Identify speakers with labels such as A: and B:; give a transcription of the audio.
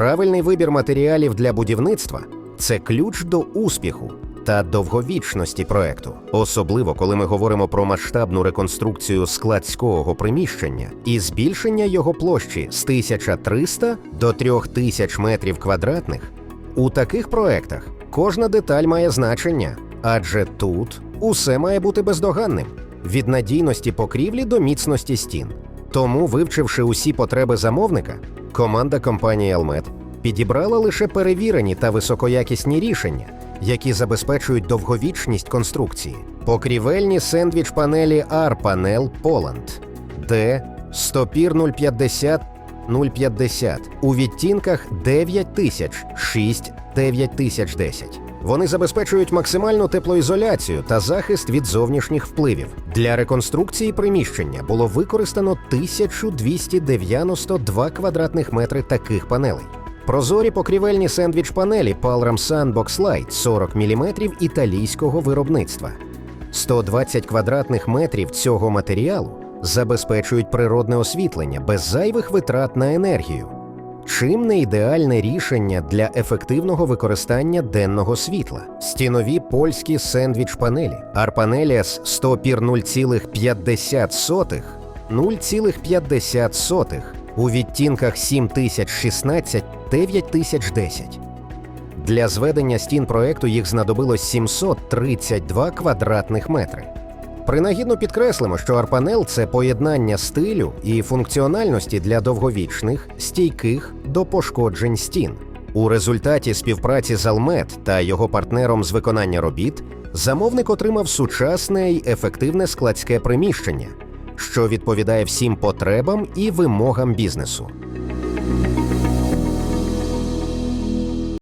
A: Правильний вибір матеріалів для будівництва це ключ до успіху та довговічності проекту, особливо коли ми говоримо про масштабну реконструкцію складського приміщення і збільшення його площі з 1300 до 3000 метрів квадратних. У таких проектах кожна деталь має значення, адже тут усе має бути бездоганним від надійності покрівлі до міцності стін. Тому, вивчивши усі потреби замовника, команда компанії Елмет підібрала лише перевірені та високоякісні рішення, які забезпечують довговічність конструкції. Покрівельні сендвіч панелі R-Panel Poland, де стопір 050 050 у відтінках 9000, 6, 9010. Вони забезпечують максимальну теплоізоляцію та захист від зовнішніх впливів. Для реконструкції приміщення було використано 1292 квадратних метри таких панелей. Прозорі покрівельні сендвіч панелі Palram Sunbox Light 40 мм італійського виробництва. 120 квадратних метрів цього матеріалу забезпечують природне освітлення без зайвих витрат на енергію. Чим не ідеальне рішення для ефективного використання денного світла? Стінові польські сендвіч панелі, Арпанеліас 100 пір 0,50 0,50 у відтінках 7016 9010. Для зведення стін проекту їх знадобилось 732 квадратних метри. Принагідно підкреслимо, що Арпанел це поєднання стилю і функціональності для довговічних, стійких до пошкоджень стін. У результаті співпраці з Алмет та його партнером з виконання робіт замовник отримав сучасне й ефективне складське приміщення, що відповідає всім потребам і вимогам бізнесу.